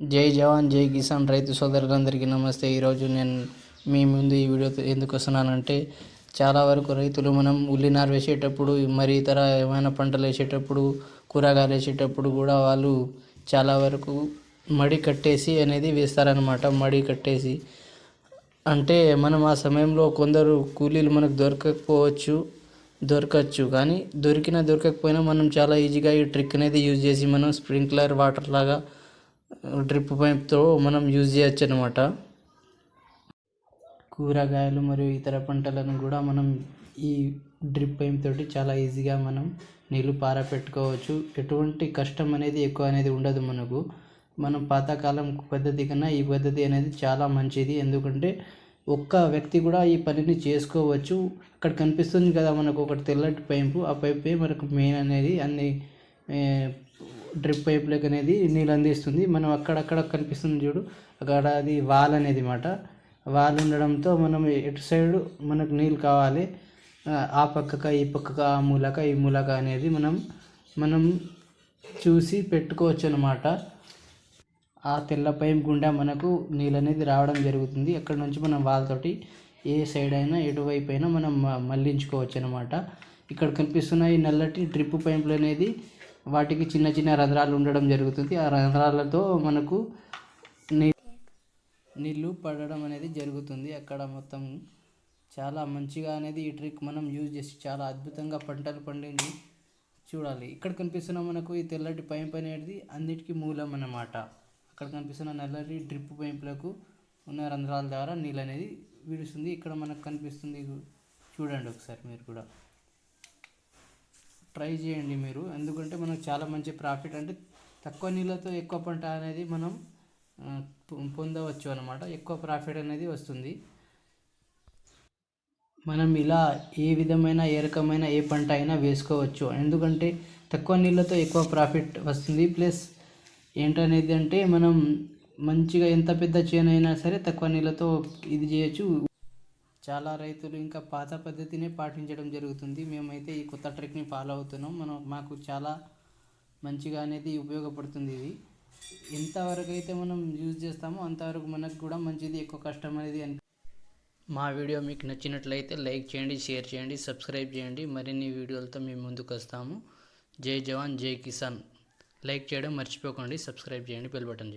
జై జవాన్ జై కిసాన్ రైతు సోదరులందరికీ నమస్తే. ఈరోజు నేను మీ ముందు ఈ వీడియో ఎందుకు వస్తున్నానంటే చాలా వరకు రైతులు మనం ఉల్లినారు వేసేటప్పుడు మరి ఇతర ఏమైనా పంటలు వేసేటప్పుడు కూరగాయలు వేసేటప్పుడు కూడా వాళ్ళు చాలా వరకు మడి కట్టేసి అనేది వేస్తారనమాట మడి కట్టేసి. అంటే మనం ఆ సమయంలో కొందరు కూలీలు మనకు దొరకకపోవచ్చు దొరకచ్చు. కానీ దొరికినా దొరకకపోయినా మనం చాలా ఈజీగా ఈ ట్రిక్ అనేది యూజ్ చేసి మనం స్ప్రింక్లర్ వాటర్ లాగా డ్రిప్ పైప్తో మనం యూజ్ చేయొచ్చు అనమాట కూరగాయలు మరియు ఇతర పంటలను కూడా మనం ఈ డ్రిప్ పైప్ తోటి చాలా ఈజీగా మనం నీళ్ళు పారపెట్టుకోవచ్చు. ఎటువంటి కష్టం అనేది ఎక్కువ అనేది ఉండదు మనకు. మనం పాతకాలం పద్ధతి కన్నా ఈ పద్ధతి అనేది చాలా మంచిది. ఎందుకంటే ఒక్క వ్యక్తి కూడా ఈ పనిని చేసుకోవచ్చు. అక్కడ కనిపిస్తుంది కదా మనకు ఒకటి తెల్లటి పైపు. ఆ పైపే మనకు మెయిన్ అనేది అన్ని డ్రిప్ పైప్లకు అనేది నీళ్ళు అందిస్తుంది. మనం అక్కడక్కడ కనిపిస్తుంది చూడు. అక్కడ అది వాల్ అనేది మాట. వాల్ ఉండడంతో మనం ఎటు సైడ్ మనకు నీళ్ళు కావాలి. ఆ పక్కక ఈ పక్కక ఆ మూలక ఈ మూలక అనేది మనం మనం చూసి పెట్టుకోవచ్చు అనమాట ఆ తెల్ల పైప్ గుండా మనకు నీళ్ళు అనేది రావడం జరుగుతుంది. అక్కడ నుంచి మనం వాళ్ళతోటి ఏ సైడ్ అయినా ఎటువైపు అయినా మనం మళ్ళించుకోవచ్చు అనమాట ఇక్కడ కనిపిస్తున్న ఈ నల్లటి డ్రిప్ పైపులు అనేది. వాటికి చిన్న చిన్న రంధ్రాలు ఉండడం జరుగుతుంది. ఆ రంధ్రాలతో మనకు నీ నీళ్ళు పడడం అనేది జరుగుతుంది. అక్కడ మొత్తం చాలా మంచిగా అనేది ఈ ట్రిక్ మనం యూజ్ చేసి చాలా అద్భుతంగా పంటలు పండింది చూడాలి. ఇక్కడ కనిపిస్తున్న మనకు ఈ తెల్లటి పైప్ అనేది అన్నిటికీ మూలం అన్నమాట. అక్కడ కనిపిస్తున్న నల్లటి డ్రిప్ పైపులకు ఉన్న రంధ్రాల ద్వారా నీళ్ళు అనేది విడుస్తుంది. ఇక్కడ మనకు కనిపిస్తుంది. చూడండి ఒకసారి మీరు కూడా. ట్రై చేయండి మీరు. ఎందుకంటే మనకు చాలా మంచి ప్రాఫిట్ అంటే తక్కువ నీళ్ళతో ఎక్కువ పంట అనేది మనం పొందవచ్చు అనమాట ఎక్కువ ప్రాఫిట్ అనేది వస్తుంది. మనం ఇలా ఏ విధమైన ఏ రకమైన ఏ పంట అయినా వేసుకోవచ్చు. ఎందుకంటే తక్కువ నీళ్ళతో ఎక్కువ ప్రాఫిట్ వస్తుంది. ప్లస్ ఏంటనేది అంటే మనం మంచిగా ఎంత పెద్ద చేను అయినా సరే తక్కువ నీళ్ళతో ఇది చేయొచ్చు. చాలా రైతులు ఇంకా పాత పద్ధతినే పాటించడం జరుగుతుంది. మేమైతే ఈ కొత్త ట్రిక్ని ఫాలో అవుతున్నాం. మనం మాకు చాలా మంచిగా అనేది ఉపయోగపడుతుంది ఇది. ఎంతవరకు అయితే మనం యూజ్ చేస్తామో అంతవరకు మనకు కూడా మంచిది ఎక్కువ కష్టం అనేది అని మా వీడియో మీకు నచ్చినట్లయితే లైక్ చేయండి షేర్ చేయండి సబ్స్క్రైబ్ చేయండి. మరిన్ని వీడియోలతో మేము ముందుకు వస్తాము. జై జవాన్ జై కిసాన్. లైక్ చేయడం మర్చిపోకండి సబ్స్క్రైబ్ చేయండి బెల్ బటన్ చెప్పండి.